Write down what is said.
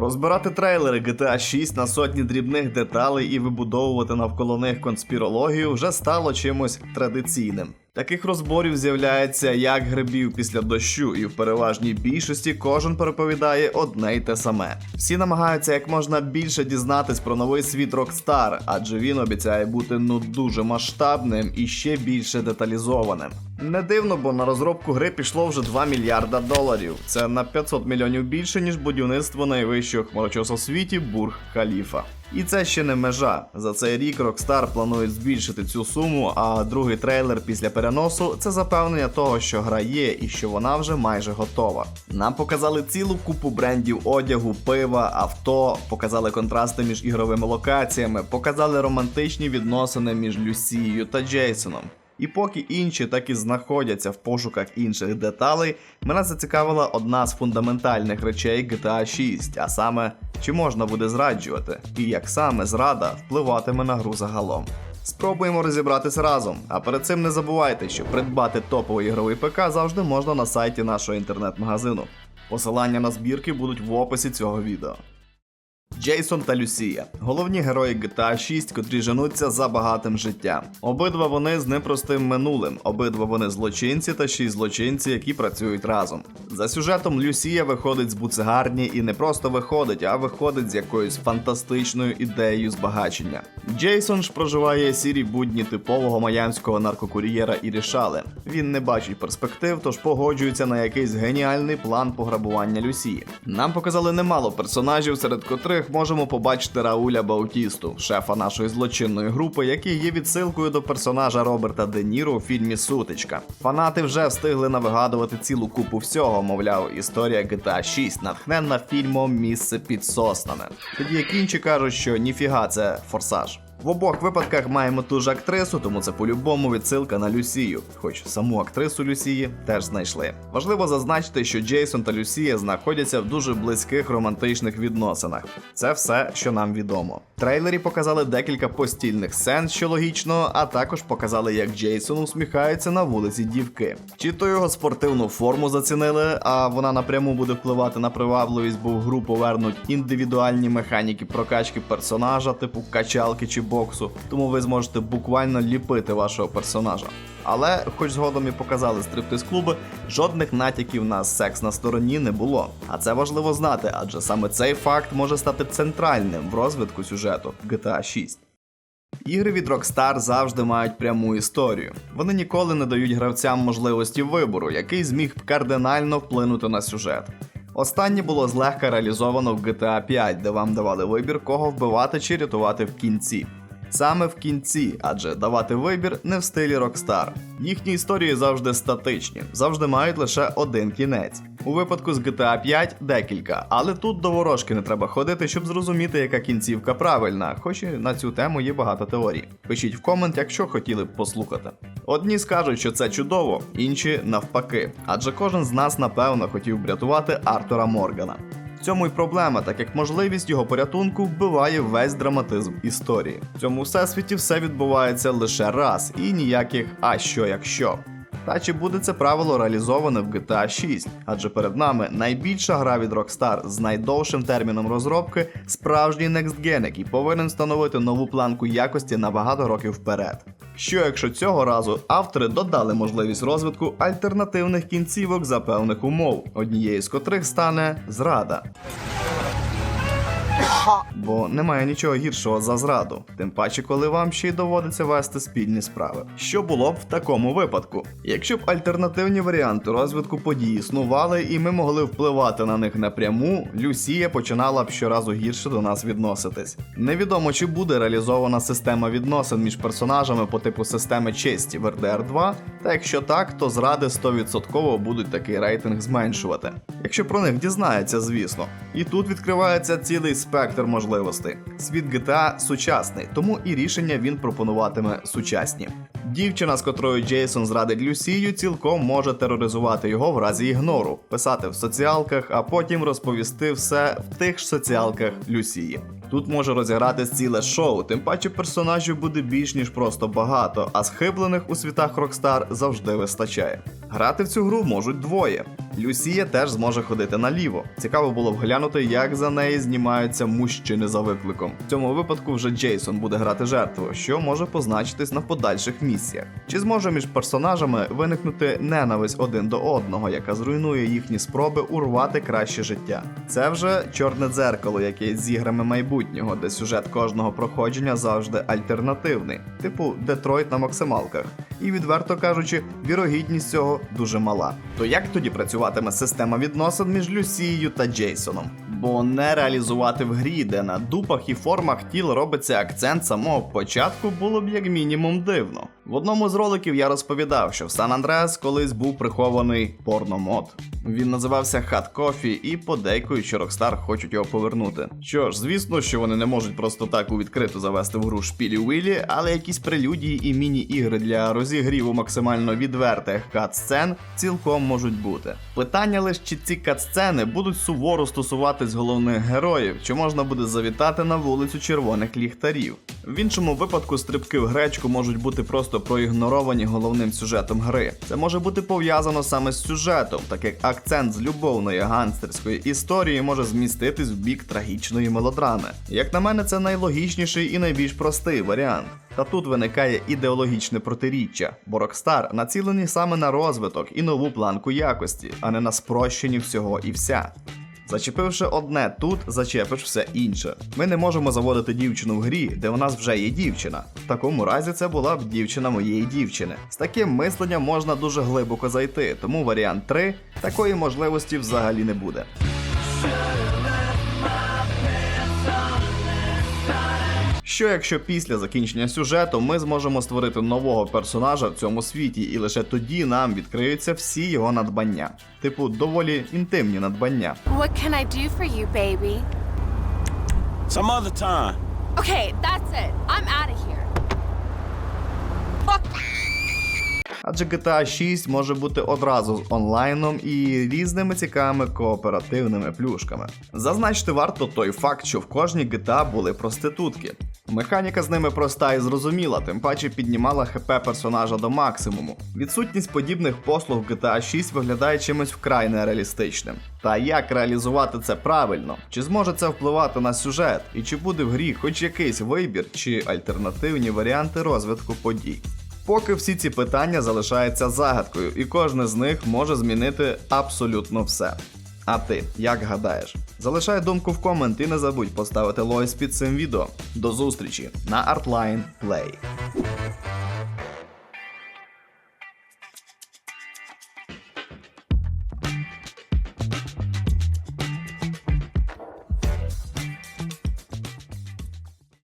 Розбирати трейлери GTA 6 на сотні дрібних деталей і вибудовувати навколо них конспірологію вже стало чимось традиційним. Таких розборів з'являється як грибів після дощу, і в переважній більшості кожен переповідає одне й те саме. Всі намагаються як можна більше дізнатись про новий світ Rockstar, адже він обіцяє бути ну дуже масштабним і ще більше деталізованим. Не дивно, бо на розробку гри пішло вже 2 мільярда доларів. Це на 500 мільйонів більше, ніж будівництво найвищого хмарочосу в світі Бург Халіфа. І це ще не межа. За цей рік Rockstar планують збільшити цю суму, а другий трейлер після переносу це запевнення того, що гра є і що вона вже майже готова. Нам показали цілу купу брендів одягу, пива, авто, показали контрасти між ігровими локаціями, показали романтичні відносини між Люсією та Джейсоном. І поки інші так і знаходяться в пошуках інших деталей, мене зацікавила одна з фундаментальних речей GTA 6, а саме, чи можна буде зраджувати, і як саме зрада впливатиме на гру загалом. Спробуємо розібратись разом. А перед цим не забувайте, що придбати топовий ігровий ПК завжди можна на сайті нашого інтернет-магазину. Посилання на збірки будуть в описі цього відео. Джейсон та Люсія головні герої GTA 6, котрі женуться за багатим життям. Обидва вони з непростим минулим, обидва вони злочинці та ще й злочинці, які працюють разом. За сюжетом Люсія виходить з буцегарні і не просто виходить, а виходить з якоюсь фантастичною ідеєю збагачення. Джейсон ж проживає сірі будні типового майамського наркокур'єра і рішали. Він не бачить перспектив, тож погоджується на якийсь геніальний план пограбування Люсії. Нам показали немало персонажів, серед котрих можемо побачити Рауля Баутісту, шефа нашої злочинної групи, який є відсилкою до персонажа Роберта Де Ніро у фільмі Сутичка. Фанати вже встигли навигадувати цілу купу всього, мовляв, історія GTA 6, натхненна фільмом Місце під соснами. Тоді як інші кажуть, що ніфіга це форсаж. В обох випадках маємо ту ж актрису, тому це по-любому відсилка на Люсію, хоч саму актрису Люсії теж знайшли. Важливо зазначити, що Джейсон та Люсія знаходяться в дуже близьких романтичних відносинах. Це все, що нам відомо. Трейлері показали декілька постільних сцен, що логічно, а також показали, як Джейсон усміхається на вулиці дівки. Чи то його спортивну форму зацінили, а вона напряму буде впливати на привабливість, бо в гру повернуть індивідуальні механіки прокачки персонажа, типу качалки чи боксу, тому ви зможете буквально ліпити вашого персонажа. Але, хоч згодом і показали стриптиз клуби, жодних натяків на секс на стороні не було. А це важливо знати, адже саме цей факт може стати центральним в розвитку сюжету GTA 6. Ігри від Rockstar завжди мають пряму історію. Вони ніколи не дають гравцям можливості вибору, який зміг б кардинально вплинути на сюжет. Останнє було злегка реалізовано в GTA 5, де вам давали вибір, кого вбивати чи рятувати в кінці. Саме в кінці, адже давати вибір не в стилі Rockstar. Їхні історії завжди статичні, завжди мають лише один кінець. У випадку з GTA 5 декілька, але тут до ворожки не треба ходити, щоб зрозуміти, яка кінцівка правильна, хоч і на цю тему є багато теорій. Пишіть в комент, якщо хотіли б послухати. Одні скажуть, що це чудово, інші навпаки, адже кожен з нас напевно хотів б рятувати Артура Моргана. В цьому й проблема, так як можливість його порятунку вбиває весь драматизм історії. В цьому всесвіті все відбувається лише раз і ніяких а що якщо. Та чи буде це правило реалізоване в GTA 6? Адже перед нами найбільша гра від Rockstar з найдовшим терміном розробки справжній Next Gen, який повинен встановити нову планку якості на багато років вперед. Що якщо цього разу автори додали можливість розвитку альтернативних кінцівок за певних умов, однією з котрих стане зрада. Бо немає нічого гіршого за зраду, тим паче, коли вам ще й доводиться вести спільні справи. Що було б в такому випадку? Якщо б альтернативні варіанти розвитку подій існували, і ми могли впливати на них напряму, Люсія починала б щоразу гірше до нас відноситись. Невідомо, чи буде реалізована система відносин між персонажами по типу системи честі в RDR 2, та якщо так, то зради 100% будуть такий рейтинг зменшувати. Якщо про них дізнається, звісно. І тут відкривається цілий спектр можливостей. Світ GTA сучасний, тому і рішення він пропонуватиме сучасні. Дівчина, з котрою Джейсон зрадить Люсію, цілком може тероризувати його в разі ігнору, писати в соціалках, а потім розповісти все в тих ж соціалках Люсії. Тут може розігратись ціле шоу, тим паче персонажів буде більш ніж просто багато, а схиблених у світах Rockstar завжди вистачає. Грати в цю гру можуть двоє. Люсія теж зможе ходити наліво. Цікаво було б глянути, як за неї знімаються мужчини за викликом. В цьому випадку вже Джейсон буде грати жертву, що може позначитись на подальших місіях. Чи зможе між персонажами виникнути ненависть один до одного, яка зруйнує їхні спроби урвати краще життя? Це вже чорне дзеркало, яке з іграми майбутнього, де сюжет кожного проходження завжди альтернативний, типу Детройт на максималках. І відверто кажучи, вірогідність цього дуже мала. То як тоді працюватиме система відносин між Люсією та Джейсоном? Бо не реалізувати в грі, де на дупах і формах тіл робиться акцент самого початку, було б як мінімум дивно. В одному з роликів я розповідав, що в Сан Андреас колись був прихований порномод. Він називався Hot Coffee і подейкують, що Rockstar хочуть його повернути. Що ж, звісно, що вони не можуть просто так у відкриту завести в гру шпілі Віллі, але якісь прелюдії і міні-ігри для розігріву максимально відвертих кат-сцен цілком можуть бути. Питання лише, чи ці кат-сцени будуть суворо стосуватись головних героїв, чи можна буде завітати на вулицю червоних ліхтарів. В іншому випадку стрибки в гречку можуть бути просто проігноровані головним сюжетом гри. Це може бути пов'язано саме з сюжетом, так як акцент з любовної гангстерської історії може зміститись в бік трагічної мелодрами. Як на мене, це найлогічніший і найбільш простий варіант. Та тут виникає ідеологічне протиріччя, бо Rockstar націлені саме на розвиток і нову планку якості, а не на спрощенні всього і вся. Зачепивши одне тут, зачепиш все інше. Ми не можемо заводити дівчину в грі, де в нас вже є дівчина. В такому разі це була б дівчина моєї дівчини. З таким мисленням можна дуже глибоко зайти, тому варіант 3 такої можливості взагалі не буде. Що якщо після закінчення сюжету ми зможемо створити нового персонажа в цьому світі, і лише тоді нам відкриються всі його надбання, типу доволі інтимні надбання. What can I do for you, baby? Some other time. Okay, that's it. I'm out of here. Fuck. Адже GTA 6 може бути одразу з онлайном і різними цікавими кооперативними плюшками. Зазначити варто той факт, що в кожній GTA були проститутки. Механіка з ними проста і зрозуміла, тим паче піднімала ХП персонажа до максимуму. Відсутність подібних послуг в GTA 6 виглядає чимось вкрай нереалістичним. Та як реалізувати це правильно? Чи зможе це впливати на сюжет? І чи буде в грі хоч якийсь вибір чи альтернативні варіанти розвитку подій? Поки всі ці питання залишаються загадкою, і кожне з них може змінити абсолютно все. А ти як гадаєш? Залишай думку в комент і не забудь поставити лойс під цим відео. До зустрічі на Artline Play.